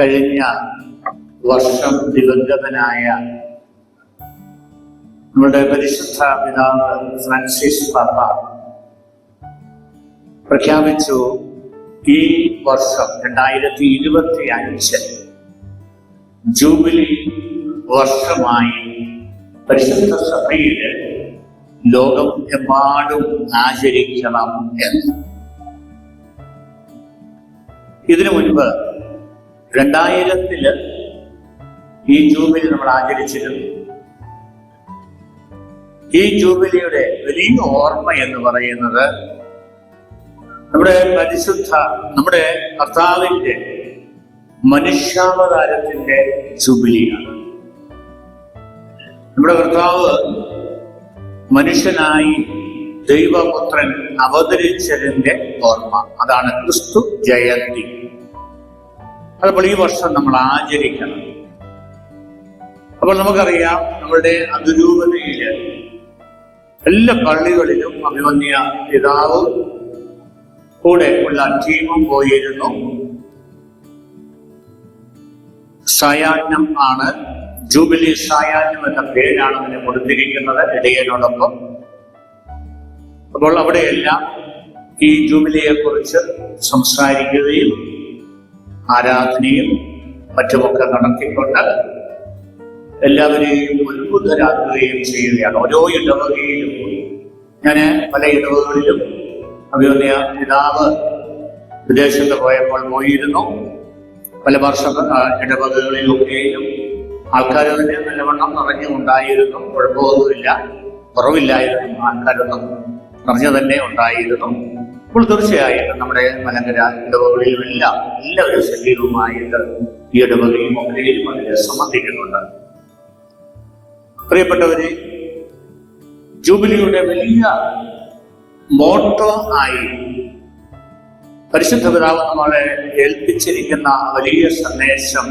കഴിഞ്ഞ വർഷം ദിവംഗതനായ നമ്മുടെ പരിശുദ്ധ പിതാവ് ഫ്രാൻസിസ് പാപ്പ പ്രഖ്യാപിച്ചു ഈ വർഷം രണ്ടായിരത്തി ഇരുപത്തി അഞ്ച് ജൂബിലി വർഷമായി പരിശുദ്ധ സഭയിൽ ലോകം എമ്പാടും ആചരിക്കണം എന്ന്. ഇതിനു മുൻപ് രണ്ടായിരത്തിൽ ഈ ജൂബിലി നമ്മൾ ആചരിച്ചിരുന്നു. ഈ ജൂബിലിയുടെ വലിയ ഓർമ്മ എന്ന് പറയുന്നത് നമ്മുടെ പരിശുദ്ധ നമ്മുടെ കർത്താവിന്റെ മനുഷ്യാവതാരത്തിന്റെ ജൂബിലിയാണ്. നമ്മുടെ കർത്താവ് മനുഷ്യനായി ദൈവപുത്രൻ അവതരിച്ചതിന്റെ ഓർമ്മ. അതാണ് ക്രിസ്തു ജയന്തി. അപ്പോൾ ഈ വർഷം നമ്മൾ ആചരിക്കണം. അപ്പോൾ നമുക്കറിയാം നമ്മളുടെ അതിരൂപതയിൽ എല്ലാ പള്ളികളിലും അഭിമന്യ പിതാവും കൂടെ ഉള്ള ടീമും പോയിരുന്നു. സായാഹ്നം ആണ്. ജൂബിലി സായാഹ്നം എന്ന പേരാണ് അതിനെ കൊടുത്തിരിക്കുന്നത് ഇടയനോടൊപ്പം. അപ്പോൾ അവിടെയെല്ലാം ഈ ജൂബിലിയെ കുറിച്ച് സംസാരിക്കുകയും ആരാധനയും മറ്റുമൊക്കെ നടത്തിക്കൊണ്ട് എല്ലാവരെയും അത്ഭുതരാക്കുകയും ചെയ്യുകയാണ്. ഓരോ ഇടവകയിലും ഞാൻ പല ഇടവകളിലും അഭിമന്യ പിതാവ് വിദേശത്ത് പോയപ്പോൾ പോയിരുന്നു. പല വർഷ ഇടവകകളിലൊക്കെയും ആൾക്കാർ തന്നെ നല്ലവണ്ണം നിറഞ്ഞുണ്ടായിരുന്നു കുഴപ്പമൊന്നുമില്ല. കുറവില്ലായിരുന്നു. ആൾക്കാരൊന്നും നിറഞ്ഞു തന്നെ ഉണ്ടായിരുന്നു. അപ്പോൾ തീർച്ചയായിട്ടും നമ്മുടെ മലങ്കര ഇടവകളിലുമെല്ലാം എല്ലാവരും സജീവമായിട്ട് ഈ ഇടവകയും ഒക്കെയും അതിനെ സമർപ്പിക്കുന്നുണ്ട്. പ്രിയപ്പെട്ടവരെ ജൂബിലിയുടെ വലിയ മോട്ടോ ആയി പരിശുദ്ധ പിതാവ് നമ്മളെ ഏൽപ്പിച്ചിരിക്കുന്ന വലിയ സന്ദേശം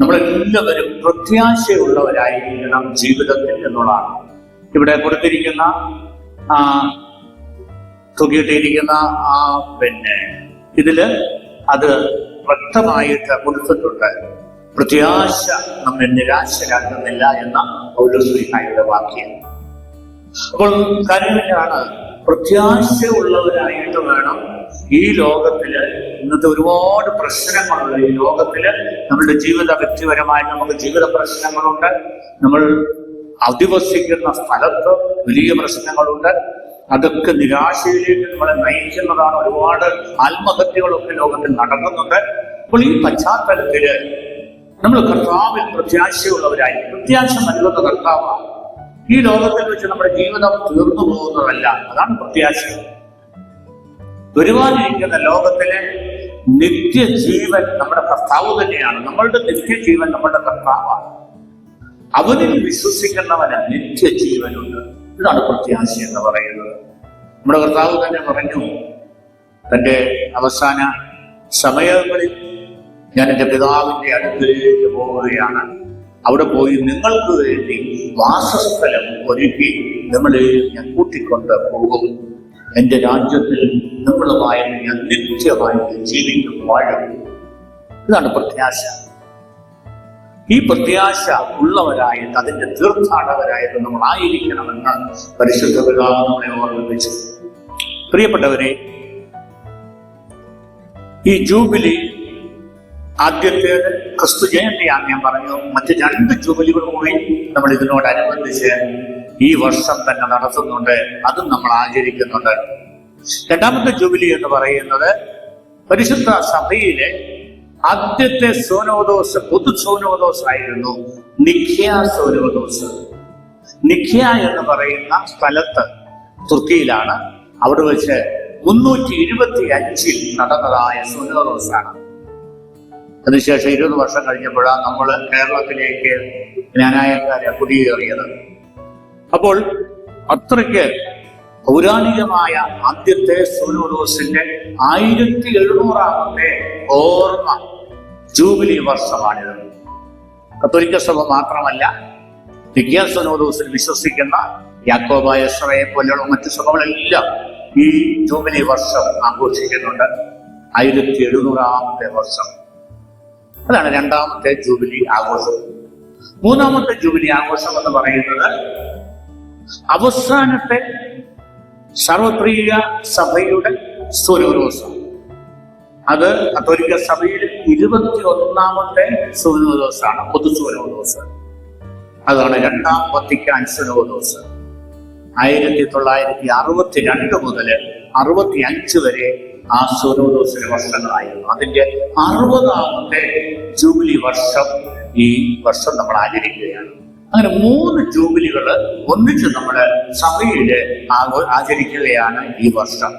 നമ്മളെല്ലാവരും പ്രത്യാശയുള്ളവരായിരിക്കണം ജീവിതത്തിൽ എന്നുള്ളതാണ്. ഇവിടെ കൊടുത്തിരിക്കുന്ന തൂക്കിയിട്ടിരിക്കുന്ന ആ പിന്നെ ഇതിൽ അത് വ്യക്തമായിട്ട് കൊടുത്തിട്ടുണ്ട് പ്രത്യാശ നമ്മെ നിരാശരാക്കുന്നില്ല എന്ന പൗലോസ്ലിഹായുടെ വാക്യം. അപ്പോൾ കാര്യമാണ് പ്രത്യാശയുള്ളവരായിട്ട് വേണം ഈ ലോകത്തിൽ ഇന്നത്തെ ഒരുപാട് പ്രശ്നങ്ങളുണ്ട് ഈ ലോകത്തിൽ നമ്മുടെ ജീവിത വ്യക്തിപരമായിട്ട് നമുക്ക് ജീവിത പ്രശ്നങ്ങളുണ്ട്. നമ്മൾ അധിവസിക്കുന്ന സ്ഥലത്ത് വലിയ പ്രശ്നങ്ങളുണ്ട്. അതൊക്കെ നിരാശയിലേക്ക് നമ്മളെ നയിക്കുന്നതാണ് ഒരുപാട് ആത്മഹത്യകളൊക്കെ ലോകത്തിൽ നടക്കുന്നുണ്ട്. അപ്പോൾ ഈ പശ്ചാത്തലത്തിൽ നമ്മൾ കർത്താവിൽ പ്രത്യാശയുള്ളവരായി പ്രത്യാശ നൽകുന്ന കർത്താവാണ്. ഈ ലോകത്തിൽ വെച്ച് നമ്മുടെ ജീവിതം തീർന്നു പോകുന്നതല്ല. അതാണ് പ്രത്യാശ. വരുവാനിരിക്കുന്ന ലോകത്തിലെ നിത്യജീവൻ നമ്മുടെ കർത്താവ് തന്നെയാണ്. നമ്മളുടെ നിത്യജീവൻ നമ്മുടെ കർത്താവാണ്. അവനിൽ വിശ്വസിക്കുന്നവന് നിത്യജീവനുണ്ട്. ഇതാണ് പ്രത്യാശ എന്ന് പറയുന്നത്. നമ്മുടെ കർത്താവ് തന്നെ പറഞ്ഞു തന്റെ അവസാന സമയങ്ങളിൽ ഞാൻ എന്റെ പിതാവിന്റെ അടുത്തിലേക്ക് പോവുകയാണ്. അവിടെ പോയി നിങ്ങൾക്ക് വേണ്ടി വാസസ്ഥലം ഒരുക്കി നിങ്ങളെ ഞാൻ കൂട്ടിക്കൊണ്ട് പോകും. എന്റെ രാജ്യത്തിൽ നിങ്ങളുമായി ഞാൻ നിത്യമായിട്ട് ജീവിക്കും വാഴും. ഇതാണ് പ്രത്യാശ. ഈ പ്രത്യാശ ഉള്ളവരായിട്ട് അതിന്റെ തീർത്ഥാടകരായിട്ട് നമ്മൾ ആയിരിക്കണമെന്ന് പരിശുദ്ധ പിതാവ് നമ്മളെ ഓർമ്മിപ്പിച്ചു. പ്രിയപ്പെട്ടവരെ ഈ ജൂബിലി ആദ്യത്തെ ക്രിസ്തു ജയന്തിയാണ് ഞാൻ പറഞ്ഞു മറ്റ് രണ്ട് ജൂബിലികൾ കൂടി നമ്മൾ ഇതിനോടനുബന്ധിച്ച് ഈ വർഷം തന്നെ നടത്തുന്നുണ്ട്. അതും നമ്മൾ ആചരിക്കുന്നുണ്ട്. രണ്ടാമത്തെ ജൂബിലി എന്ന് പറയുന്നത് പരിശുദ്ധ സഭയിലെ ആദ്യത്തെ സോനോദോസ് പൊതു സോനോദോസ് ആയിരുന്നു. നിഖ്യ സോനോദോസ്. നിഖ്യ എന്ന് പറയുന്ന സ്ഥലത്ത് തുർക്കിയിലാണ് അവിടെ വെച്ച് മുന്നൂറ്റി ഇരുപത്തി അഞ്ചിൽ നടന്നതായ സുനോദോസാണ് അതിനുശേഷം ഇരുപത് വർഷം കഴിഞ്ഞപ്പോഴാണ് നമ്മൾ കേരളത്തിലേക്ക് ജ്ഞാനായക്കാരെ കുടിയേറിയത്. അപ്പോൾ അത്രയ്ക്ക് പൗരാണികമായ ആദ്യത്തെ സൂര്യോദോസിന്റെ ആയിരത്തി എഴുന്നൂറാമത്തെ ഓർമ്മ ജൂബിലി വർഷമാണിത്. കത്തോലിക്ക സഭ മാത്രമല്ല നിഗ്യാസനോദോസിൽ വിശ്വസിക്കുന്ന യാക്കോബായ സഭയെ പോലെയുള്ള മറ്റു സഭകളെല്ലാം ഈ ജൂബിലി വർഷം ആഘോഷിക്കുന്നുണ്ട്. ആയിരത്തി എഴുന്നൂറാമത്തെ വർഷം. അതാണ് രണ്ടാമത്തെ ജൂബിലി ആഘോഷം. മൂന്നാമത്തെ ജൂബിലി ആഘോഷം എന്ന് പറയുന്നത് അവസാനത്തെ സർവപ്രിയ സഭയുടെ സൂര്യദിവസം അത് കത്തോലിക്ക സഭയിൽ ഇരുപത്തി ഒന്നാമത്തെ സൂര്യദിവസമാണ് പൊതു സൂര്യദിവസം അതാണ് രണ്ടാം വത്തിക്കാൻ സൂര്യദിവസം ആയിരത്തി തൊള്ളായിരത്തി അറുപത്തി രണ്ട് മുതൽ അറുപത്തി അഞ്ച് വരെ ആ സൂര്യോദോസിന് വർഷങ്ങളായിരുന്നു. അതിന്റെ അറുപതാമത്തെ ജൂബിലി വർഷം ഈ വർഷം നമ്മൾ ആചരിക്കുകയാണ്. അങ്ങനെ മൂന്ന് ജൂബിലികൾ ഒന്നിച്ച് നമ്മൾ സഭയിൽ ആചരിക്കുകയാണ് ഈ വർഷം.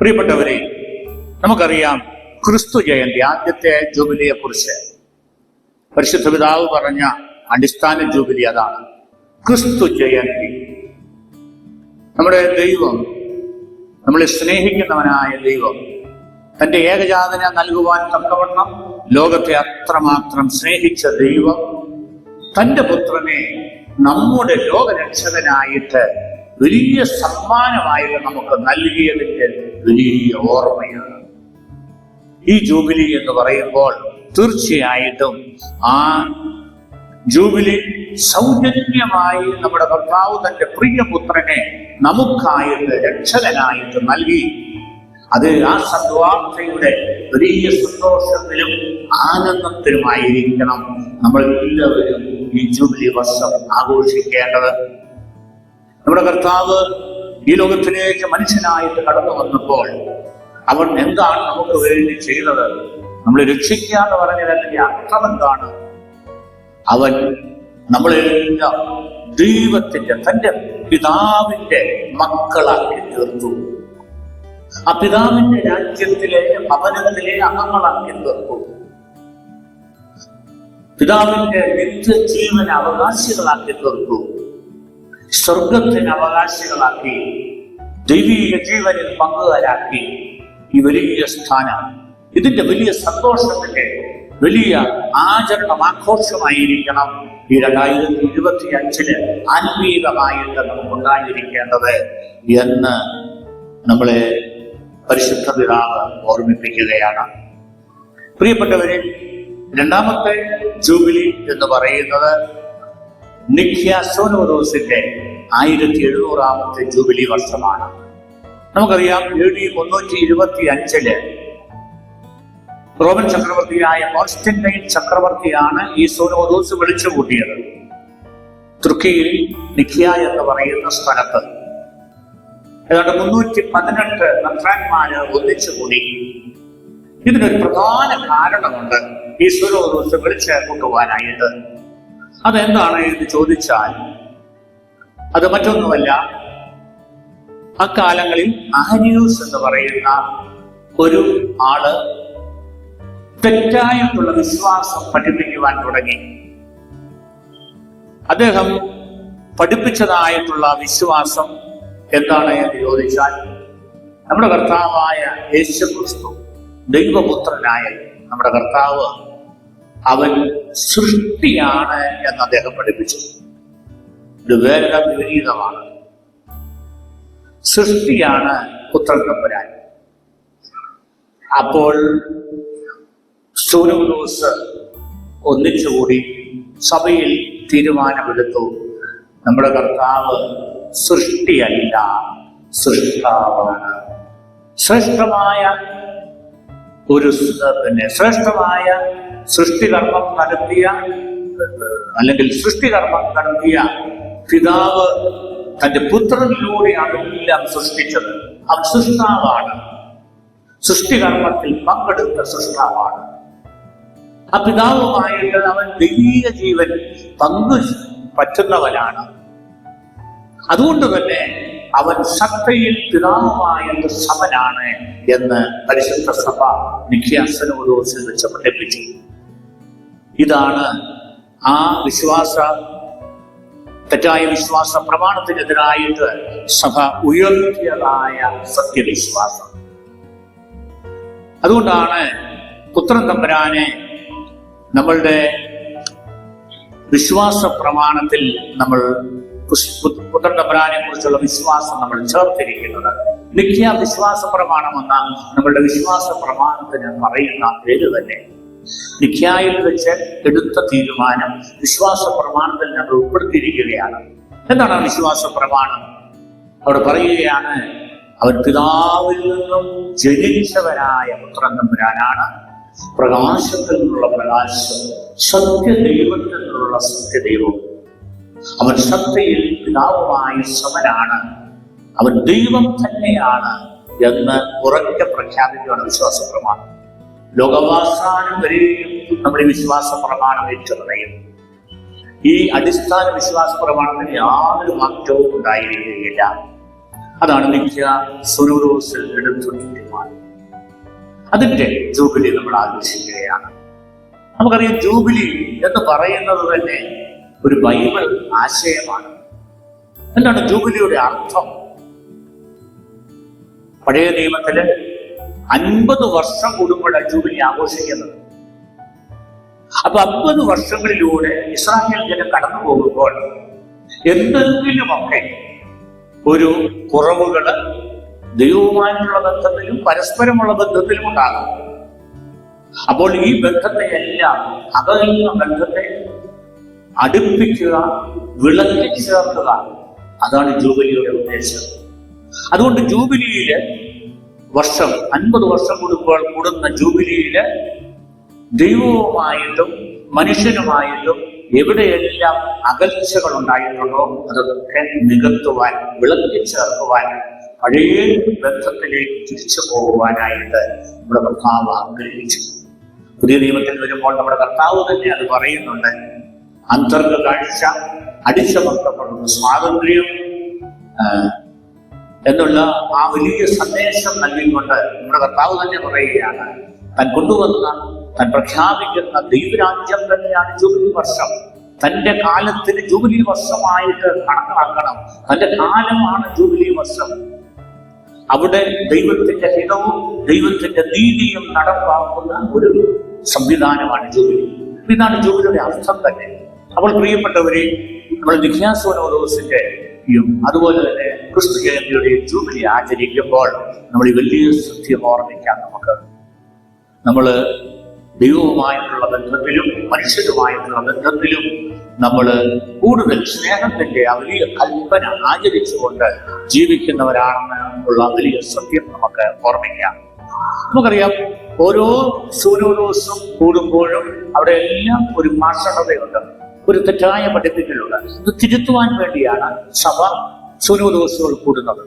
പ്രിയപ്പെട്ടവരെ നമുക്കറിയാം ക്രിസ്തു ജയന്തി ആദ്യത്തെ ജൂബിലിയെ കുറിച്ച് പരിശുദ്ധ പിതാവ് പറഞ്ഞ അടിസ്ഥാന ജൂബിലി അതാണ്. ക്രിസ്തു ജയന്തി. നമ്മുടെ ദൈവം നമ്മളെ സ്നേഹിക്കുന്നവനായ ദൈവം തന്റെ ഏകജാതന നൽകുവാൻ തക്കവണ്ണം ലോകത്തെ അത്രമാത്രം സ്നേഹിച്ച ദൈവം തന്റെ പുത്രനെ നമ്മുടെ ലോകരക്ഷകനായിട്ട് വലിയ സമ്മാനമായിട്ട് നമുക്ക് നൽകിയതിന്റെ വലിയ ഓർമ്മയാണ്. ഈ ജൂബിലി എന്ന് പറയുമ്പോൾ തീർച്ചയായിട്ടും ആ ജൂബിലി സൗജന്യമായി നമ്മുടെ ഭർത്താവ് തന്റെ പ്രിയപുത്രനെ നമുക്കായിട്ട് രക്ഷകനായിട്ട് നൽകി. അത് ആ സദ്വാർത്തയുടെ വലിയ സന്തോഷത്തിലും ആനന്ദത്തിലുമായിരിക്കണം നമ്മൾ എല്ലാവരും ഈ ജൂബിലി വർഷം ആഘോഷിക്കേണ്ടത്. നമ്മുടെ കർത്താവ് ഈ ലോകത്തിലേക്ക് മനുഷ്യനായിട്ട് കടന്നു വന്നപ്പോൾ അവൻ എന്താണ് നമുക്ക് വേണ്ടി ചെയ്തത്? നമ്മൾ രക്ഷിക്കുക എന്ന് പറഞ്ഞതിന്റെ അർത്ഥം എന്താണ് അവൻ നമ്മളെല്ലാം ദൈവത്തിന്റെ തന്റെ പിതാവിന്റെ മക്കളാക്കി തീർത്തു. ആ പിതാവിന്റെ രാജ്യത്തിലെ ഭവനത്തിലെ അംഗങ്ങളാക്കി തീർത്തു. പിതാവിന്റെ നിത്യജീവന അവകാശികളാക്കി തീർത്തു. സ്വർഗത്തിന് അവകാശികളാക്കി ദൈവീക ജീവനിൽ പങ്കുകാരാക്കി. ഈ വലിയ സ്ഥാനം ഇതിന്റെ വലിയ സന്തോഷത്തിന്റെ വലിയ ആചരണം ആഘോഷമായിരിക്കണം ഈ രണ്ടായിരത്തി ഇരുപത്തി അഞ്ചിൽ ആത്മീയമായിട്ട് നമുക്കുണ്ടായിരിക്കേണ്ടത് എന്ന് നമ്മളെ പരിശുദ്ധ പിതാവ് ഓർമ്മിപ്പിക്കുകയാണ്. പ്രിയപ്പെട്ടവരെ രണ്ടാമത്തെ ജൂബിലി എന്ന് പറയുന്നത് നിഖ്യ സോനോറോസിന്റെ ആയിരത്തി എഴുന്നൂറാമത്തെ ജൂബിലി വർഷമാണ്. നമുക്കറിയാം എ ഡി മുന്നൂറ്റി ഇരുപത്തി അഞ്ചിൽ റോമൻ ചക്രവർത്തിയായ കോൺസ്റ്റന്റൈൻ ചക്രവർത്തിയാണ് ഈ സോനോദോസ് വിളിച്ചു കൂട്ടിയത്. തുർക്കിയിൽ നിഖ്യ എന്ന് പറയുന്ന സ്ഥലത്ത്. ഏതാണ്ട് മുന്നൂറ്റി പതിനെട്ട് നത്രാന്മാര് ഒന്നിച്ചുകൂടി ഇതിനൊരു പ്രധാന കാരണമുണ്ട് ഈ സോനോദോസ് വിളിച്ചു കൂട്ടുവാനായിട്ട്. അതെന്താണ് എന്ന് ചോദിച്ചാൽ അത് മറ്റൊന്നുമല്ല. അക്കാലങ്ങളിൽ അഹന്യൂസ് എന്ന് പറയുന്ന ഒരു ആൾ തെറ്റായിട്ടുള്ള വിശ്വാസം പഠിപ്പിക്കുവാൻ തുടങ്ങി. അദ്ദേഹം പഠിപ്പിച്ചതായിട്ടുള്ള വിശ്വാസം എന്താണ് എന്ന് ചോദിച്ചാൽ നമ്മുടെ കർത്താവായ യേശു ക്രിസ്തു ദൈവപുത്രനായ നമ്മുടെ കർത്താവ് അവൻ സൃഷ്ടിയാണ് എന്ന് അദ്ദേഹം പഠിപ്പിച്ചു. ഇത് വേറെ വിപരീതമാണ്. സൃഷ്ടിയാണ് പുത്രൻ തമ്പുരാൻ. അപ്പോൾ സൂര്യദോസ് ഒന്നിച്ചുകൂടി സഭയിൽ തീരുമാനമെടുത്തു. നമ്മുടെ കർത്താവ് സൃഷ്ടിയല്ല സൃഷ്ടാവാണ്. ശ്രേഷ്ഠമായ ഒരു പിന്നെ ശ്രേഷ്ഠമായ സൃഷ്ടികർമ്മം നടത്തിയ അല്ലെങ്കിൽ സൃഷ്ടികർമ്മം നടത്തിയ പിതാവ് തന്റെ പുത്രനിലൂടെയാണ് എല്ലാം സൃഷ്ടിച്ചത്. അവൻ സൃഷ്ടാവാണ്. സൃഷ്ടികർമ്മത്തിൽ പങ്കെടുത്ത സൃഷ്ടാവാണ്. ആ പിതാവുമായിട്ട് അവൻ ദൈവീക ജീവൻ പങ്കു പറ്റുന്നവനാണ്. അതുകൊണ്ട് തന്നെ അവൻ സത്തയിൽ പിതാവുമായിട്ട് സമനാണ് എന്ന് പരിശുദ്ധ സഭ നിഖ്യാസനോദോസിൽ വെച്ച് പഠിപ്പിച്ചു ഇതാണ് ആ വിശ്വാസ തെറ്റായ വിശ്വാസ പ്രമാണത്തിനെതിരായിട്ട് സഭ ഉയർത്തിയതായ സത്യവിശ്വാസം. അതുകൊണ്ടാണ് പുത്രൻ തമ്പുരാനെ നമ്മളുടെ വിശ്വാസ പ്രമാണത്തിൽ നമ്മൾ പുത്രൻ തമ്പുരാനെ കുറിച്ചുള്ള വിശ്വാസം നമ്മൾ ചേർത്തിരിക്കുന്നത്. മിക്ക വിശ്വാസ പ്രമാണം എന്ന നമ്മളുടെ വിശ്വാസ പ്രമാണത്തിന് പറയുന്ന പേര് തന്നെ. നിഖ്യായിൽ വെച്ച് എടുത്ത തീരുമാനം വിശ്വാസ പ്രമാണത്തിൽ ഞങ്ങൾ ഉൾപ്പെടുത്തിയിരിക്കുകയാണ്. എന്താണ് വിശ്വാസ പ്രമാണം? അവിടെ പറയുകയാണ് അവൻ പിതാവിൽ നിന്നും ജനിച്ചവനായ പുത്രൻ തമ്പുരാനാണ് പ്രകാശത്തിൽ നിന്നുള്ള പ്രകാശം സത്യദൈവത്തിൽ നിന്നുള്ള സത്യദൈവം. അവൻ സത്യയിൽ പിതാവുമായി സമനാണ് അവൻ ദൈവം തന്നെയാണ് എന്ന് ഉറക്കെ പ്രഖ്യാപിക്കുകയാണ് വിശ്വാസ പ്രമാണം ലോകവാസാനം വരെയും നമ്മൾ ഈ വിശ്വാസ പ്രമാണം ഏറ്റുപറയും. ഈ അടിസ്ഥാന വിശ്വാസ പ്രമാണത്തിന് യാതൊരു മാറ്റവും ഉണ്ടായിരിക്കുകയില്ല. അതാണ് മിക്ക സുരൂറോസിൽ എടുത്തു തീരുമാനം അതിന്റെ ജൂബിലി നമ്മൾ ആഘോഷിക്കുകയാണ് നമുക്കറിയാം ജൂബിലി എന്ന് പറയുന്നത് തന്നെ ഒരു ബൈബിൾ ആശയമാണ്. എന്താണ് ജൂബിലിയുടെ അർത്ഥം? പഴയ നിയമത്തിൽ അൻപത് വർഷം കൂടുമ്പോഴാണ് ജൂബിലി ആഘോഷിക്കുന്നത്. അപ്പൊ അമ്പത് വർഷങ്ങളിലൂടെ ഇസ്രായേൽ ജനം കടന്നു പോകുമ്പോൾ എന്തെങ്കിലുമൊക്കെ ഒരു കുറവുകൾ ദൈവവുമായിട്ടുള്ള ബന്ധത്തിലും പരസ്പരമുള്ള ബന്ധത്തിലും ഉണ്ടാകും. അപ്പോൾ ഈ ബന്ധത്തെ എല്ലാം അകലുന്ന ബന്ധത്തെ അടുപ്പിക്കുക വിളക്കി ചേർക്കുക. അതാണ് ജൂബിലിയുടെ ഉദ്ദേശം. അതുകൊണ്ട് ജൂബിലിയിൽ വർഷം അൻപത് വർഷം കൂടുമ്പോൾ കൂടുന്ന ജൂബിലിയിൽ ദൈവവുമായിട്ടും മനുഷ്യനുമായിട്ടും എവിടെയെല്ലാം അകൽച്ചകൾ ഉണ്ടായിട്ടുണ്ടോ അതൊക്കെ നികത്തുവാൻ വിളക്കി ചേർക്കുവാൻ പഴയ ബന്ധത്തിലേക്ക് തിരിച്ചു പോകുവാനായിട്ട് നമ്മുടെ കർത്താവ് ആഗ്രഹിച്ചു. പുതിയ നിയമത്തിൽ വരുമ്പോൾ നമ്മുടെ കർത്താവ് തന്നെ അത് പറയുന്നുണ്ട്. അന്തർഗ കാഴ്ച അടിച്ചമർത്തപ്പെടുന്ന സ്വാതന്ത്ര്യം എന്നുള്ള ആ വലിയ സന്ദേശം നൽകിക്കൊണ്ട് നമ്മുടെ കർത്താവ് തന്നെ പറയുകയാണ്. താൻ കൊണ്ടുവന്ന താൻ പ്രഖ്യാപിക്കുന്ന ദൈവരാജ്യം തന്നെയാണ് ജൂബിലി വർഷം. തന്റെ കാലത്തിന് ജൂബിലി വർഷമായിട്ട് കണക്കാക്കണം. തന്റെ കാലമാണ് ജൂബിലി വർഷം. അവിടെ ദൈവത്തിന്റെ ഹിതവും ദൈവത്തിന്റെ നീതിയും നടപ്പാക്കുന്ന ഒരു സംവിധാനമാണ് ജൂബിലി ഇതാണ് ജൂബിലിയുടെ അർത്ഥം തന്നെ. അവൾ പ്രിയപ്പെട്ടവരെ നമ്മൾ നിഖ്യാസോനോദോസിന്റെ അതുപോലെ തന്നെ ക്രിസ്തു ജയന്തിയുടെ ജൂബിലി ആചരിക്കുമ്പോൾ നമ്മൾ ഈ വലിയ സത്യം ഓർമ്മിക്കാം നമുക്ക്. നമ്മൾ ദൈവവുമായിട്ടുള്ള ബന്ധത്തിലും മനുഷ്യരുമായിട്ടുള്ള ബന്ധത്തിലും നമ്മൾ കൂടുതൽ സ്നേഹത്തിന്റെ ആ വലിയ കൽപ്പന ആചരിച്ചുകൊണ്ട് ജീവിക്കുന്നവരാണെന്ന് ഉള്ള വലിയ സത്യം നമുക്ക് ഓർമ്മിക്കാം. നമുക്കറിയാം ഓരോ സൂര്യോദോസും കൂടുമ്പോഴും അവിടെ എല്ലാം ഒരു മാഷണതയുണ്ട് ഒരു തെറ്റായ പഠിപ്പിക്കലുണ്ട്. ഇത് തിരുത്തുവാൻ വേണ്ടിയാണ് സഭ സൂര്യോദോസുകൾ കൂടുന്നത്.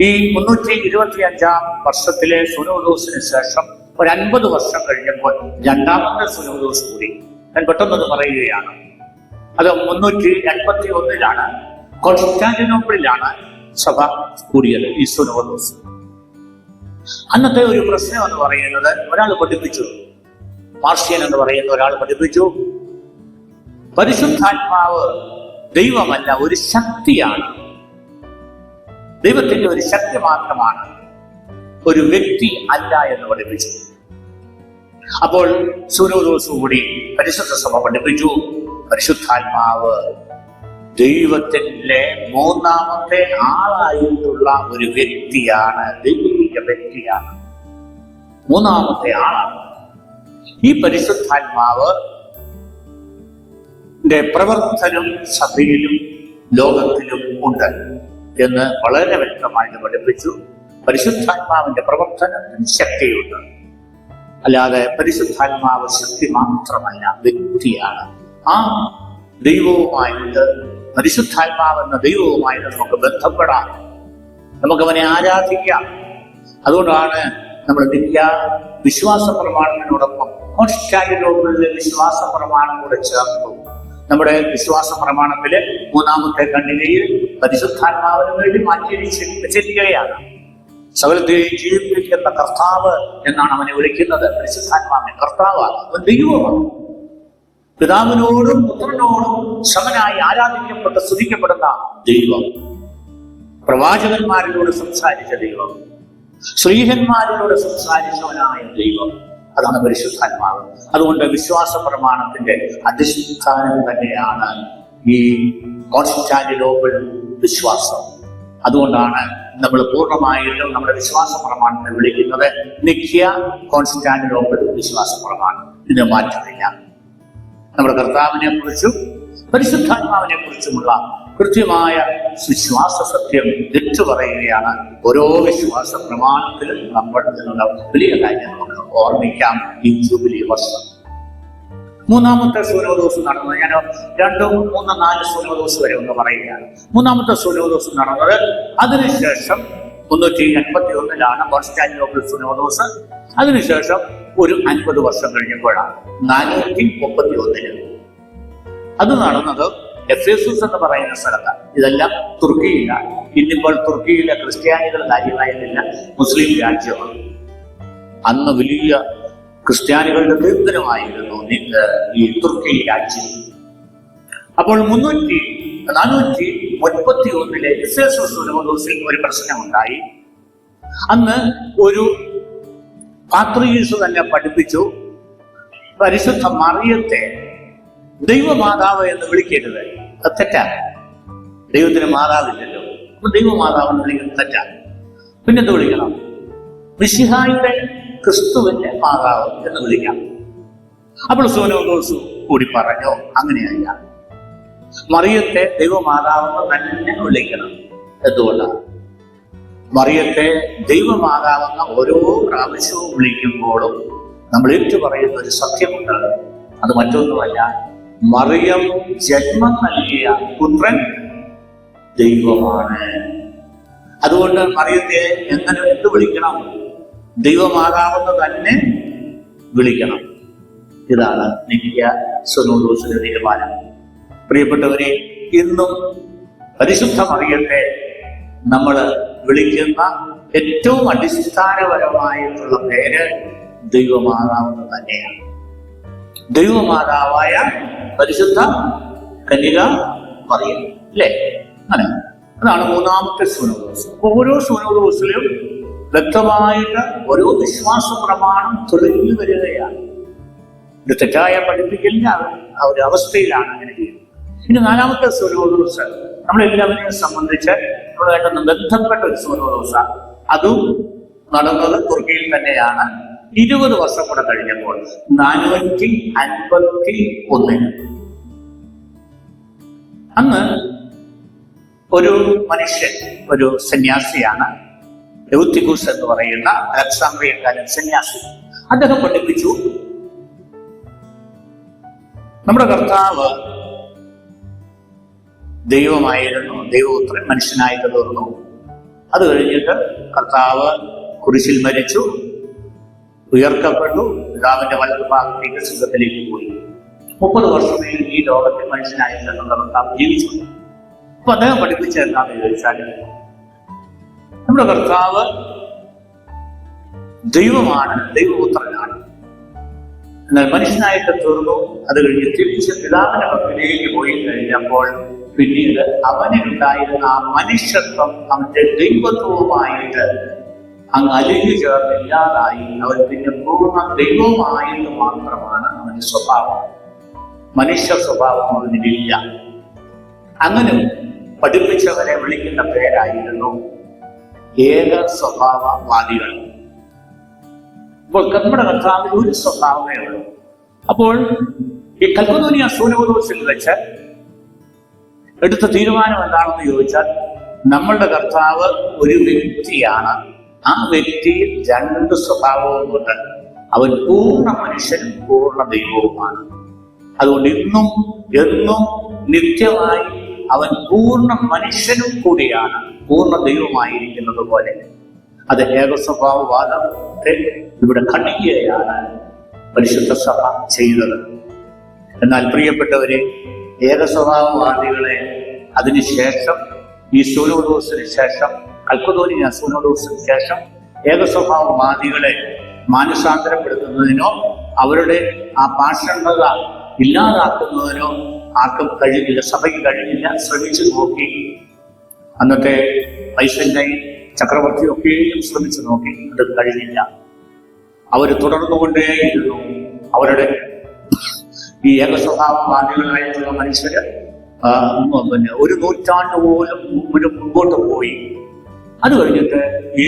ഈ മുന്നൂറ്റി ഇരുപത്തി അഞ്ചാം വർഷത്തിലെ സുനോദോസിന് ശേഷം ഒരു അൻപത് വർഷം കഴിഞ്ഞപ്പോൾ രണ്ടാമത്തെ സുനോദോസ് കൂടി ഞാൻ പെട്ടെന്നത് പറയുകയാണ്. അത് മുന്നൂറ്റി എൺപത്തി ഒന്നിലാണ് കോൺസ്റ്റാന്റിനോപ്പിളിലാണ് സഭ കൂടിയത് ഈ അന്നത്തെ ഒരു പ്രശ്നം എന്ന് പറയുന്നത് ഒരാൾ പഠിപ്പിച്ചു. മാർഷ്യൻ എന്ന് പറയുന്ന ഒരാൾ പഠിപ്പിച്ചു. പരിശുദ്ധാത്മാവ് ദൈവമല്ല ഒരു ശക്തിയാണ്. ദൈവത്തിന്റെ ഒരു ശക്തി മാത്രമാണ് ഒരു വ്യക്തി അല്ല എന്ന് പഠിപ്പിച്ചു. അപ്പോൾ സൂര്യോദോസ് കൂടി പരിശുദ്ധ സഭ പഠിപ്പിച്ചു. പരിശുദ്ധാത്മാവ്. ദൈവത്തിന്റെ മൂന്നാമത്തെ ആളായിട്ടുള്ള ഒരു വ്യക്തിയാണ് ദൈവിക വ്യക്തിയാണ്. മൂന്നാമത്തെ ആളാണ്. ഈ പരിശുദ്ധാത്മാവ് പ്രവർത്തനം സഭയിലും ലോകത്തിലും ഉണ്ട് എന്ന് വളരെ വ്യക്തമായിട്ട് പഠിപ്പിച്ചു. പരിശുദ്ധാത്മാവിന്റെ പ്രവർത്തനത്തിന് ശക്തിയുണ്ട്. അല്ലാതെ പരിശുദ്ധാത്മാവ് ശക്തി മാത്രമല്ല വ്യക്തിയാണ്. ആ ദൈവവുമായിട്ട് പരിശുദ്ധാത്മാവെന്ന ദൈവവുമായിട്ട് നമുക്ക് ബന്ധപ്പെടാം. നമുക്ക് അവനെ ആരാധിക്കാം. അതുകൊണ്ടാണ് നമ്മൾ നിത്യ വിശ്വാസ പ്രമാണത്തിനോടൊപ്പം കോൺസ്റ്റാന്റിനോപ്പിളിലെ വിശ്വാസ പ്രമാണം കൂടെ ചേർത്തു നമ്മുടെ വിശ്വാസ പ്രമാണത്തിൽ മൂന്നാമത്തെ ഖണ്ഡികയിൽ പരിശുദ്ധാത്മാവിന് വേണ്ടി മാറ്റി വെച്ചിരിക്കുകയാണ്. സകലത്തെയും ജീവിപ്പിക്കുന്ന കർത്താവ് എന്നാണ് അവനെ വിളിക്കുന്നത്. പരിശുദ്ധാത്മാവിനെ കർത്താവ് ദൈവമാണ്. പിതാവിനോടും പുത്രനോടും സമനായി ആരാധിക്കപ്പെട്ട് സ്തുതിക്കപ്പെടുന്ന ദൈവം. പ്രവാചകന്മാരിലൂടെ സംസാരിച്ച ദൈവം. ശ്രീഹന്മാരിലൂടെ സംസാരിച്ചവനായ ദൈവം. അതാണ് പരിശുദ്ധാത്മാവ്. അതുകൊണ്ട് വിശ്വാസ പ്രമാണത്തിന്റെ അധിഷ്ഠാനം തന്നെയാണ് ഈ കോൺസ്റ്റാന്റിനോപ്പിൾ വിശ്വാസം. അതുകൊണ്ടാണ് നമ്മൾ പൂർണമായിട്ടും നമ്മുടെ വിശ്വാസ പ്രമാണത്തെ വിളിക്കുന്നത് നിഖ്യ കോൺസ്റ്റാന്റിനോപ്പിൾ വിശ്വാസ പ്രമാണം. ഇത് മാറ്റമില്ല. നമ്മുടെ കർത്താവിനെ കുറിച്ചും പരിശുദ്ധാത്മാവിനെ കുറിച്ചുമുള്ള കൃത്യമായ വിശ്വാസ സത്യം തെറ്റു പറയുകയാണ്. ഓരോ വിശ്വാസ പ്രമാണത്തിലും നമ്മൾ എന്നുള്ള വലിയ കാര്യം നമുക്ക് ഓർമ്മിക്കാം. ഈ ജൂബിലി വർഷം. മൂന്നാമത്തെ സൂര്യോദോസ് നടന്നത് ഞാൻ രണ്ടോ മൂന്നോ നാല് സൂര്യോദോസ് വരെ ഒന്ന് പറയുകയാണ്. മൂന്നാമത്തെ സൂര്യോദോസ് നടന്നത് അതിനുശേഷം മുന്നൂറ്റി എൺപത്തി ഒന്നിലാണ് കോൺസ്റ്റാന്റിനോപ്പിൾ സൂര്യോദോസ് അതിനുശേഷം ഒരു അൻപത് വർഷം കഴിഞ്ഞപ്പോഴാണ് നാനൂറ്റി മുപ്പത്തി ഒന്നിൽ അത് നടന്നത് എഫേസൂസ് എന്ന് പറയുന്ന സ്ഥലത്താണ് ഇതെല്ലാം തുർക്കിയിലാണ്. ഇന്നിപ്പോൾ തുർക്കിയിലെ ക്രിസ്ത്യാനികൾ കാര്യമായിരുന്നില്ല മുസ്ലിം രാജ്യമാണ്. അന്ന് വലിയ ക്രിസ്ത്യാനികളുടെ കേന്ദ്രമായിരുന്നു നി- ഈ തുർക്കി രാജ്യം. അപ്പോൾ മുന്നൂറ്റി നാനൂറ്റി മുപ്പത്തി ഒന്നിലെ എഫേസൂസ് ഒരു പ്രശ്നമുണ്ടായി. അന്ന് ഒരു പാത്രീസ് തന്നെ പഠിപ്പിച്ചു. പരിശുദ്ധ മറിയത്തെ ദൈവമാതാവ് എന്ന് വിളിക്കരുത്. അത് തെറ്റാണ് ദൈവത്തിന് മാതാവില്ലല്ലോ. അപ്പൊ ദൈവമാതാവ് എന്ന് വിളിക്കുന്നത് തെറ്റാണ് പിന്നെന്ത് വിളിക്കണം? മിശിഹായുടെ ക്രിസ്തുവിന്റെ മാതാവ് എന്ന് വിളിക്കാം. അപ്പോൾ സോനോദോസ് കൂടി പറഞ്ഞു അങ്ങനെയല്ല. മറിയത്തെ ദൈവമാതാവെന്ന് തന്നെ വിളിക്കണം. എന്തുകൊണ്ടാണ് മറിയത്തെ ദൈവമാകാവുന്ന ഓരോ പ്രാവശ്യവും വിളിക്കുമ്പോഴും നമ്മൾ ഏറ്റു പറയുന്ന ഒരു സത്യമുണ്ട് അത് മറ്റൊന്നുമല്ല മറിയം ജന്മം നൽകിയ പുത്രൻ ദൈവമാണ്. അതുകൊണ്ട് മറിയത്തെ എങ്ങനെ എന്ത് വിളിക്കണം? ദൈവമാകാവുന്ന തന്നെ വിളിക്കണം. ഇതാണ് നിത്യ സ്വനൂദോസിന്റെ തീരുമാനം. പ്രിയപ്പെട്ടവരെ ഇന്നും പരിശുദ്ധ മറിയത്തെ നമ്മൾ വിളിക്കുന്ന ഏറ്റവും അടിസ്ഥാനപരമായിട്ടുള്ള പേര് ദൈവമാതാവ് തന്നെയാണ്. ദൈവമാതാവായ പരിശുദ്ധ കന്യക മറിയം അല്ലേ? അങ്ങനെ അതാണ് മൂന്നാമത്തെ സുനോദോസ്. ഓരോ സുനോദോസിലും വ്യക്തമായിട്ട് ഓരോ വിശ്വാസ പ്രമാണം തെളിഞ്ഞു വരികയാണ്. ഒരു തെറ്റായ പഠിപ്പിക്കലിന് ഒരു അവസ്ഥയിലാണ് അങ്ങനെ ചെയ്യുന്നത്. ഇനി നാലാമത്തെ സൂര്യോദോസ് നമ്മളെല്ലാവരെയും സംബന്ധിച്ച് നമ്മളായിട്ടൊന്ന് ബന്ധപ്പെട്ട ഒരു സൂര്യോദോസ അതും നടന്നത് തുർക്കിയിൽ തന്നെയാണ്. ഇരുപത് വർഷം കൂടെ കഴിഞ്ഞപ്പോൾ നാനൂറ്റി അൻപത്തി ഒന്നിന്. അന്ന് ഒരു മനുഷ്യൻ ഒരു സന്യാസിയാണ് എൗത്തികൂസ് എന്ന് പറയുന്ന അലക്സാണ്ട്രിയക്കാരൻ സന്യാസി. അദ്ദേഹം പഠിപ്പിച്ചു നമ്മുടെ കർത്താവ് ദൈവമായിരുന്നു. ദൈവപുത്രൻ മനുഷ്യനായിട്ട് തീർന്നു അത് കഴിഞ്ഞിട്ട് കർത്താവ് കുരിശിൽ മരിച്ചു ഉയർക്കപ്പെട്ടു പിതാവിന്റെ വലതുഭാഗത്തേക്ക് സുഖത്തിലേക്ക് പോയി. മുപ്പത് വർഷമേ ഈ ലോകത്തിൽ മനുഷ്യനായിട്ട് നമ്മുടെ കർത്താവ് ജീവിച്ചു അപ്പൊ അദ്ദേഹം പഠിപ്പിച്ച എന്താണെന്ന് ചോദിച്ചാൽ നമ്മുടെ കർത്താവ് ദൈവമാണ് ദൈവപുത്രനാണ്. എന്നാൽ മനുഷ്യനായിട്ട് തീർന്നു അത് കഴിഞ്ഞ് തിരിച്ച് പിതാവിന്റെ പക്കലേക്ക് പോയി കഴിഞ്ഞപ്പോൾ പിന്നീട് അവനിലുണ്ടായിരുന്ന ആ മനുഷ്യത്വം അവന്റെ ദൈവത്വവുമായിട്ട് അങ്ങ് അലിഞ്ഞു ചേർന്ന് ഇല്ലാതായി അവൻ പിന്നെ പൂർണ ദൈവമായെന്ന് മാത്രമാണ് അവന്റെ സ്വഭാവം. മനുഷ്യ സ്വഭാവം അവനിലില്ല. അങ്ങനെ പഠിപ്പിച്ചവരെ വിളിക്കുന്ന പേരായിരുന്നു ഏക സ്വഭാവവാദികൾ. അപ്പോൾ നമ്മുടെ കർത്താവിന് ഒരു സ്വഭാവമേ ഉള്ളൂ. അപ്പോൾ ഈ കൽപ്പതോനിയ സൂനവദോസിൽ വെച്ച് എടുത്ത തീരുമാനം എന്താണെന്ന് ചോദിച്ചാൽ നമ്മളുടെ കർത്താവ് ഒരു വ്യക്തിയാണ്. ആ വ്യക്തിയിൽ രണ്ട് സ്വഭാവവുമുണ്ട് അവൻ പൂർണ മനുഷ്യനും പൂർണ ദൈവവുമാണ്. അതുകൊണ്ട് ഇന്നും എന്നും നിത്യമായി അവൻ പൂർണ മനുഷ്യനും കൂടിയാണ് പൂർണ ദൈവമായിരിക്കുന്നത് പോലെ. അത് ഏകസ്വഭാവവാദത്തെ ഇവിടെ ഖണ്ഡിക്കുകയാണ് പരിശുദ്ധ സഭ ചെയ്തത്. എന്നാൽ പ്രിയപ്പെട്ടവരെ ഏകസ്വഭാവവാദികളെ അതിനുശേഷം ഈ സൂര്യോദോസിന് ശേഷം കൽപ്പതോലിയ സൂര്യോദോസിന് ശേഷം ഏകസ്വഭാവവാദികളെ മാനസാന്തരപ്പെടുത്തുന്നതിനോ അവരുടെ ആ പാഷണ്ഡത ഇല്ലാതാക്കുന്നതിനോ ആർക്കും കഴിയില്ല സഭയ്ക്ക് കഴിഞ്ഞില്ല ശ്രമിച്ചു നോക്കി. അന്നത്തെ വൈശല്യ ചക്രവർത്തിയൊക്കെയും ശ്രമിച്ചു നോക്കി അത് കഴിഞ്ഞില്ല. അവർ തുടർന്നുകൊണ്ടേയിരുന്നു. അവരുടെ ഈ ഏകസ്വഭാവവാദികളായിട്ടുള്ള മനുഷ്യര് പിന്നെ ഒരു നൂറ്റാണ്ട് പോലും ഒരു മുമ്പോട്ട് പോയി. അത് കഴിഞ്ഞിട്ട് ഈ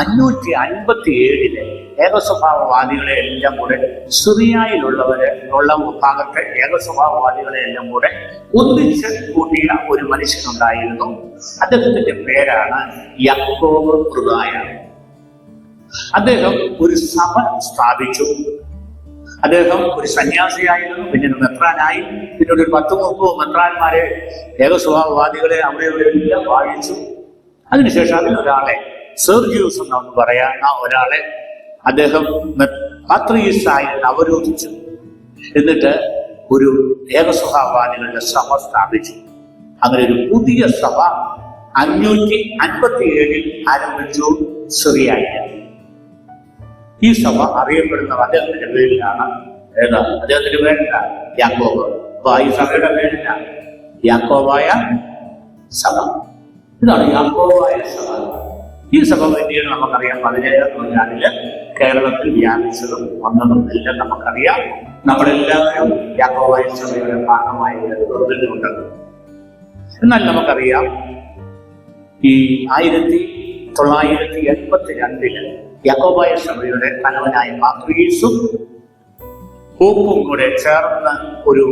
അഞ്ഞൂറ്റി അൻപത്തി ഏഴിലെ ഏകസ്വഭാവവാദികളെ എല്ലാം കൂടെ സിറിയയിലുള്ളവരെ ഉള്ള ഭാഗത്തെ ഏകസ്വഭാവവാദികളെ എല്ലാം കൂടെ ഒന്നിച്ച് കൂട്ടിയ ഒരു മനുഷ്യനുണ്ടായിരുന്നു. അദ്ദേഹത്തിന്റെ പേരാണ് യക്കോബ് ഹൃദായ. അദ്ദേഹം ഒരു സഭ സ്ഥാപിച്ചു. അദ്ദേഹം ഒരു സന്യാസിയായിരുന്നു പിന്നീട് മെത്രാനായി. പിന്നീട് ഒരു പത്ത് മുപ്പത് മെത്രാന്മാരെ ഏകസ്വഭാവവാദികളെ അവിടെ ഇവിടെ എല്ലാം വാഴിച്ചു. അതിനുശേഷം അതിലൊരാളെ സെർജിയൂസ് എന്ന് ആ ഒരാളെ അദ്ദേഹം പത്രീസായി അവരോധിച്ചു എന്നിട്ട് ഒരു ഏകസ്വഭാവവാദികളുടെ സഭ സ്ഥാപിച്ചു. അങ്ങനെ ഒരു പുതിയ സഭ അഞ്ഞൂറ്റി അൻപത്തി ഏഴിൽ ആരംഭിച്ചു സിറിയായി. ഈ സഭ അറിയപ്പെടുന്ന അദ്ദേഹത്തിന്റെ പേരിലാണ്. ഏതാ? അദ്ദേഹത്തിന്റെ പേരില്ല യാക്കോബ്. അപ്പൊ ഈ സഭയുടെ പേരില്ല യാക്കോബായ സഭ. ഇതാണ് യാക്കോബായ സഭ. ഈ സഭ പിന്നീട് നമുക്കറിയാം പതിനേഴാം നൂറ്റാണ്ടിൽ കേരളത്തിൽ വ്യാപിച്ചതും വന്നതും എല്ലാം നമുക്കറിയാം. നമ്മളെല്ലാവരും യാക്കോബായ സഭയുടെ ഭാഗമായി തുടരുന്നുണ്ട് എന്നാൽ നമുക്കറിയാം ഈ ആയിരത്തി തൊള്ളായിരത്തി എൺപത്തി രണ്ടിൽ യാക്കോബായ സഭയുടെ തലവനായ മാത്രീസും ഹൂപ്പും കൂടെ ചേർന്ന് ഒരു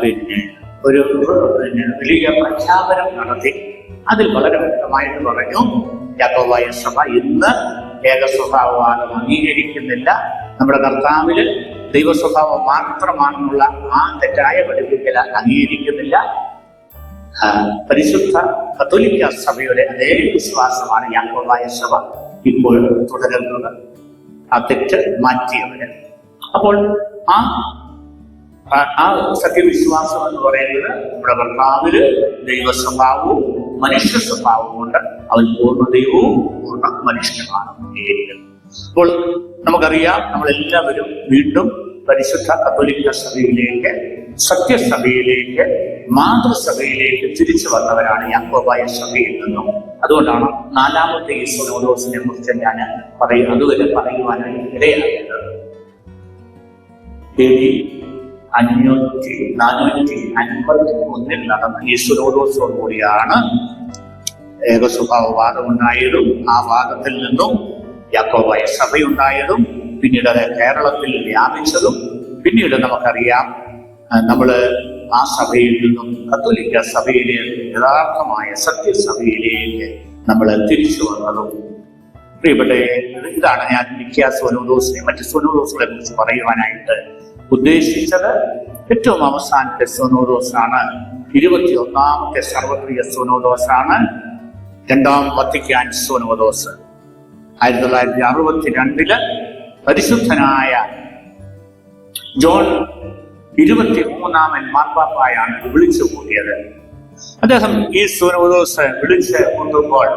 പിന്നെ ഒരു പിന്നെ വലിയ പ്രഖ്യാപനം നടത്തി. അതിൽ വളരെ വ്യക്തമായിട്ട് പറഞ്ഞു യാക്കോബായ സഭ ഇന്ന് ഏകസ്വഭാവവാദം അംഗീകരിക്കുന്നില്ല. നമ്മുടെ കർത്താവിൽ ദൈവസ്വഭാവം മാത്രമാണെന്നുള്ള ആ തെറ്റായ പഠിപ്പിക്കൽ അംഗീകരിക്കുന്നില്ല. പരിശുദ്ധ കത്തോലിക്ക സഭയുടെ അതേ വിശ്വാസമാണ് യാക്കോബായ സഭ. ഇപ്പോൾ തുടരുന്നത്. ആ തെറ്റ് മാറ്റിയവര്. അപ്പോൾ ആ ആ- സത്യവിശ്വാസം എന്ന് പറയുന്നത് നമ്മുടെ ഭർത്താവിൽ ദൈവ സ്വഭാവവും മനുഷ്യ സ്വഭാവവും കൊണ്ട് അവൻ പൂർണ ദൈവവും പൂർണ മനുഷ്യനുമാണ്. അപ്പോൾ നമുക്കറിയാം നമ്മളെല്ലാവരും വീണ്ടും പരിശുദ്ധ കത്തോലിക്ക സഭയിലേക്ക് സത്യസഭയിലേക്ക് മാതൃസഭയിലേക്ക് തിരിച്ചു വന്നവരാണ് യാക്കോബായ സഭയിൽ നിന്നും. അതുകൊണ്ടാണ് നാലാമത്തെ ഈ സുനോദോസിനെ കുറിച്ച് ഞാൻ പറയും അതുവരെ പറയുവാനായി ഡി അഞ്ഞൂറ്റി നാനൂറ്റി അൻപത്തി ഒന്നിൽ നടന്ന ഈ സുനോദോസോടുകൂടിയാണ് ഏകസ്വഭാവ ഉണ്ടായതും ആ വാദത്തിൽ നിന്നും യാക്കോബായ സഭയുണ്ടായതും പിന്നീട് അത് കേരളത്തിൽ വ്യാപിച്ചതും പിന്നീട് നമുക്കറിയാം നമ്മൾ ആ സഭയിൽ നിന്നും കത്തോലിക്ക സഭയിലെ യഥാർത്ഥമായ സത്യസഭയിലേക്ക് നമ്മൾ തിരിച്ചു വന്നതും. പ്രിയപ്പെട്ട ഇതാണ് ഞാൻ മിക്ക സ്വനോദോസിനെ മറ്റ് സ്വനോദോസുകളെ കുറിച്ച് പറയുവാനായിട്ട് ഉദ്ദേശിച്ചത്. ഏറ്റവും അവസാനത്തെ സ്വനോദോസാണ് ഇരുപത്തി ഒന്നാമത്തെ സർവപ്രിയ സ്വനോദോസാണ് രണ്ടാം വത്തിക്കാൻ സ്വനോദോസ് ആയിരത്തി തൊള്ളായിരത്തി അറുപത്തി രണ്ടിൽ പരിശുദ്ധനായ ജോൺ ഇരുപത്തി മൂന്നാമൻ മാർപ്പാപ്പായാണ് വിളിച്ചു കൂടിയത് അദ്ദേഹം ഈ സൂനോദോസ് വിളിച്ച് കൊണ്ടുമ്പോൾ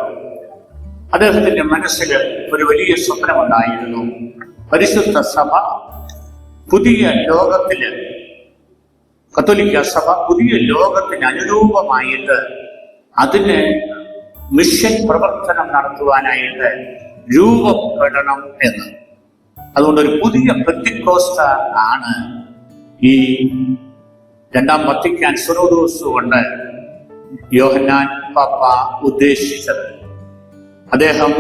അദ്ദേഹത്തിന്റെ മനസ്സിൽ ഒരു വലിയ സ്വപ്നമുണ്ടായിരുന്നു. പരിശുദ്ധ സഭ പുതിയ ലോകത്തിൽ കത്തോലിക്ക സഭ പുതിയ ലോകത്തിന് അനുരൂപമായിട്ട് അതിന് മിഷൻ പ്രവർത്തനം നടത്തുവാനായിട്ട് രൂപപ്പെടണം എന്ന്. അതുകൊണ്ട് ഒരു പുതിയ പെത്തിക്കോസ്ത ആണ് ഈ രണ്ടാം വത്തിക്കാൻ സുനോദോസ് കൊണ്ട് യോഹന്നാൻ പാപ്പ ഉദ്ദേശിച്ചത്. അദ്ദേഹം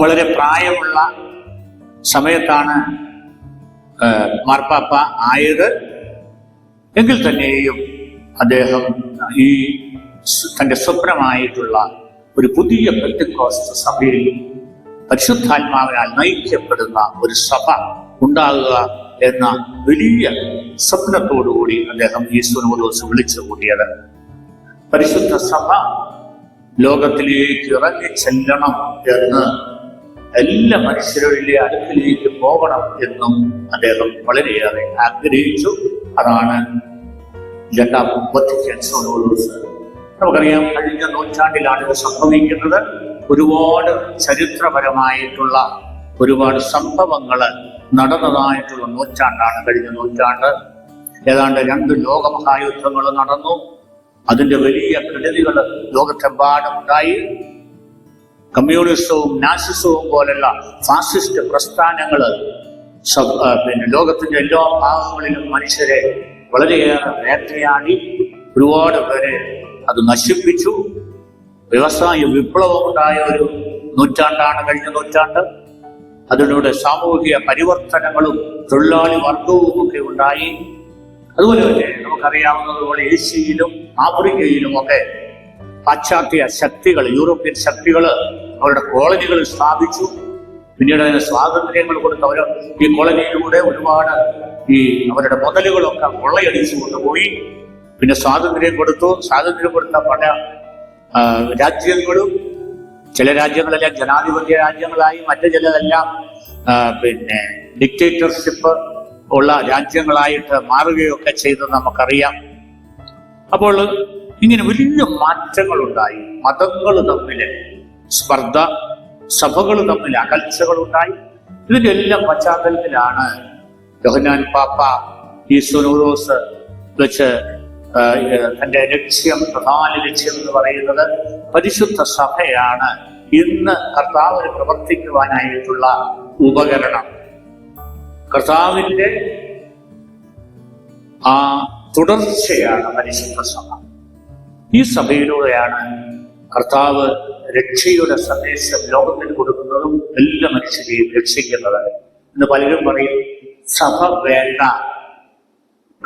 വളരെ പ്രായമുള്ള സമയത്താണ് മാർപ്പാപ്പ ആയത്. എങ്കിൽ തന്നെയും അദ്ദേഹം ഈ തന്റെ സ്വപ്നമായിട്ടുള്ള ഒരു പുതിയ പെത്തിക്കോസ്റ്റ് സഭയിൽ പരിശുദ്ധാത്മാവിനാൽ നയിക്കപ്പെടുന്ന ഒരു സഭ ഉണ്ടാകുക എന്ന വലിയ സ്വപ്നത്തോടുകൂടി അദ്ദേഹം ഈശ്വരനോട് വിളിച്ചു കൂട്ടിയത്. പരിശുദ്ധ സഭ ലോകത്തിലേക്ക് ഇറങ്ങി ചെല്ലണം എന്ന് എല്ലാ മനുഷ്യരുടെ അടുക്കിലേക്ക് പോകണം എന്നും അദ്ദേഹം വളരെയേറെ ആഗ്രഹിച്ചു. അതാണ് രണ്ടാം വത്തിക്കാൻ നമുക്കറിയാം കഴിഞ്ഞ നൂറ്റാണ്ടിലാണ് ഇത് സംഭവിക്കുന്നത്. ഒരുപാട് ചരിത്രപരമായിട്ടുള്ള ഒരുപാട് സംഭവങ്ങൾ നടന്നതായിട്ടുള്ള നൂറ്റാണ്ടാണ്. കഴിഞ്ഞ നൂറ്റാണ്ട് ഏതാണ്ട് രണ്ട് ലോകമഹായുദ്ധങ്ങൾ നടന്നു. അതിന്റെ വലിയ കെടുതികൾ ലോകത്തെമ്പാടുമുണ്ടായി. കമ്മ്യൂണിസവും നാസിസവും പോലുള്ള ഫാസിസ്റ്റ് പ്രസ്ഥാനങ്ങൾ പിന്നെ ലോകത്തിന്റെ എല്ലാ ഭാഗങ്ങളിലും മനുഷ്യരെ വളരെയേറെ വേട്ടയാടി. ഒരുപാട് പേരെ അത് നശിപ്പിച്ചു. വ്യവസായ വിപ്ലവം ഉണ്ടായ ഒരു നൂറ്റാണ്ടാണ് കഴിഞ്ഞ നൂറ്റാണ്ട്. അതിലൂടെ സാമൂഹിക പരിവർത്തനങ്ങളും തൊഴിലാളി വർഗവും ഒക്കെ ഉണ്ടായി. അതുപോലെ തന്നെ നമുക്കറിയാവുന്നതുപോലെ ഏഷ്യയിലും ആഫ്രിക്കയിലും ഒക്കെ പാശ്ചാത്യ ശക്തികൾ യൂറോപ്യൻ ശക്തികൾ അവരുടെ കോളനികൾ സ്ഥാപിച്ചു. പിന്നീട് അതിന് സ്വാതന്ത്ര്യങ്ങൾ കൊടുത്ത് അവർ ഈ കോളനിയിലൂടെ ഒരുപാട് ഈ അവരുടെ മുതലുകളൊക്കെ കൊള്ളയടിച്ചു കൊണ്ടുപോയി. പിന്നെ സ്വാതന്ത്ര്യം കൊടുത്തു. സ്വാതന്ത്ര്യം കൊടുത്ത പല രാജ്യങ്ങളും ചില രാജ്യങ്ങളെല്ലാം ജനാധിപത്യ രാജ്യങ്ങളായി മറ്റു ചിലതെല്ലാം പിന്നെ ഡിക്റ്റേറ്റർഷിപ്പ് ഉള്ള രാജ്യങ്ങളായിട്ട് മാറുകയൊക്കെ ചെയ്ത് നമുക്കറിയാം. അപ്പോൾ ഇങ്ങനെ വലിയ മാറ്റങ്ങളുണ്ടായി. മതങ്ങൾ തമ്മിൽ സ്പർദ്ധ സഭകൾ തമ്മിൽ അകൽച്ചകൾ ഉണ്ടായി ഇതിന്റെ എല്ലാം പശ്ചാത്തലത്തിലാണ് യോഹന്നാൻ പാപ്പ ഈ സുനൂറോസ് വെച്ച് ആ, തന്റെ ലക്ഷ്യം പ്രധാന ലക്ഷ്യം എന്ന് പറയുന്നത് പരിശുദ്ധ സഭയാണ്. ഇന്ന് കർത്താവിന് പ്രവർത്തിക്കുവാനായിട്ടുള്ള ഉപകരണം. കർത്താവിന്റെ ആ തുടർച്ചയാണ് പരിശുദ്ധ സഭ. ഈ സഭയിലൂടെയാണ് കർത്താവ് രക്ഷയുടെ സന്ദേശം ലോകത്തിന് കൊടുക്കുന്നതും എല്ലാ മനുഷ്യരെയും രക്ഷിക്കുന്നത്. എന്ന് പലരും പറയും സഭ വേണ്ട.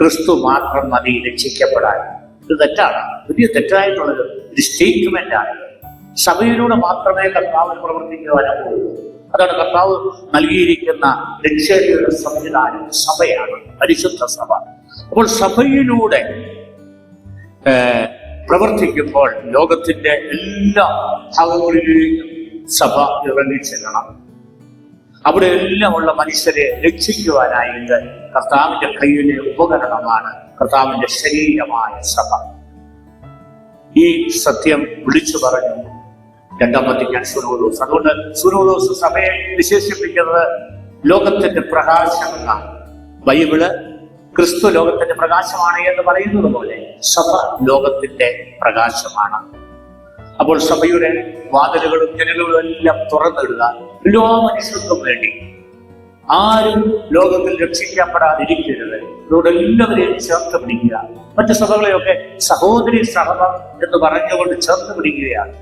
ക്രിസ്തു മാത്രം മതി രക്ഷിക്കപ്പെടാൻ. ഇത് തെറ്റാണ്. വലിയ തെറ്റായിട്ടുള്ളത് ഒരു സ്റ്റേറ്റ്മെന്റ് ആണ് സഭയിലൂടെ മാത്രമേ കർത്താവ് പ്രവർത്തിക്കുവാനാകൂ അതാണ് കർത്താവ് നൽകിയിരിക്കുന്ന രക്ഷയുടെ സംവിധാനം. സഭയാണ് പരിശുദ്ധ സഭ. അപ്പോൾ സഭയിലൂടെ പ്രവർത്തിക്കുമ്പോൾ ലോകത്തിന്റെ എല്ലാ ഭാഗങ്ങളിലേക്കും സഭ ഇറങ്ങി ചെല്ലണം അവിടെ എല്ലാം ഉള്ള മനുഷ്യരെ രക്ഷിക്കുവാനായിട്ട് കർത്താവിന്റെ കയ്യിലെ ഉപകരണമാണ് കർത്താവിന്റെ ശരീരമായ സഭ. ഈ സത്യം വിളിച്ചു പറഞ്ഞു. രണ്ടാമത്തെ ഞാൻ സുനോദോസ്. അതുകൊണ്ട് സുനോദോസ് സഭയെ വിശേഷിപ്പിക്കുന്നത് ലോകത്തിന്റെ പ്രകാശം എന്നാണ് ബൈബിൾ ക്രിസ്തു ലോകത്തിന്റെ പ്രകാശമാണ് എന്ന് പറയുന്നത് പോലെ സഭ ലോകത്തിന്റെ പ്രകാശമാണ്. അപ്പോൾ സഭയുടെ വാതിലുകളും ജനലുകളും എല്ലാം തുറന്നിടുക. എല്ലാ മനുഷ്യർക്കും വേണ്ടി. ആരും ലോകത്തിൽ രക്ഷിക്കപ്പെടാതിരിക്കരുത്. ഇതോടെ എല്ലാവരെയും ചേർത്ത് പിടിക്കുക. മറ്റു സഭകളെയൊക്കെ സഹോദരി സഭ എന്ന് പറഞ്ഞുകൊണ്ട് ചേർത്ത് പിടിക്കുകയാണ്.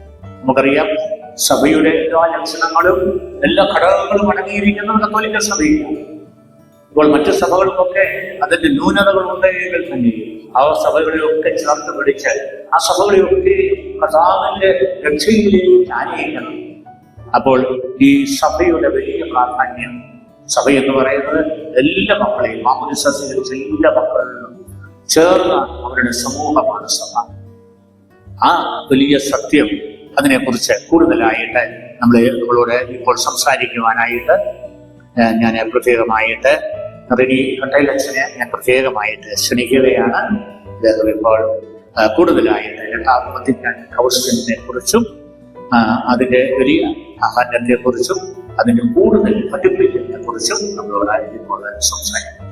നമുക്കറിയാം സഭയുടെ എല്ലാ ലക്ഷണങ്ങളും എല്ലാ ഘടകങ്ങളും അടങ്ങിയിരിക്കുന്നത് കത്തോലിക്ക സഭയിലാണ് ഇപ്പോൾ മറ്റു സഭകൾക്കൊക്കെ അതിന്റെ ന്യൂനതകൾ ഉണ്ടെങ്കിൽ തന്നെ ആ സഭകളെയൊക്കെ ചേർത്ത് പിടിച്ച് ആ സഭകളെയൊക്കെ കഥാവിന്റെ രക്ഷയിലേക്ക് ആനയിക്കണം അപ്പോൾ ഈ സഭയുടെ വലിയ പ്രാധാന്യം സഭ എന്ന് പറയുന്നത് എല്ലാ മക്കളെയും സ്വീകരിച്ച എല്ലാ മക്കളിലും ചേർന്ന അവരുടെ സമൂഹമാണ് സഭ. ആ വലിയ സത്യം അതിനെക്കുറിച്ച് കൂടുതലായിട്ട് നമ്മൾ നമ്മളോട് ഇപ്പോൾ സംസാരിക്കുവാനായിട്ട് ഞാൻ പ്രത്യേകമായിട്ട് റെഡി കട്ടയിലച്ഛനെ ഞാൻ പ്രത്യേകമായിട്ട് ക്ഷണിക്കുകയാണ്. ഇപ്പോൾ കൂടുതലായിട്ട്. രണ്ടാമത്തെ കൗൺസിലിനെ കുറിച്ചും അതിന്റെ വലിയ പ്രാധാന്യത്തെ കുറിച്ചും അതിന്റെ കൂടുതൽ പഠിപ്പിക്കുന്നതിനെ കുറിച്ചും നമ്മളോട് ഇപ്പോൾ സംസാരിക്കും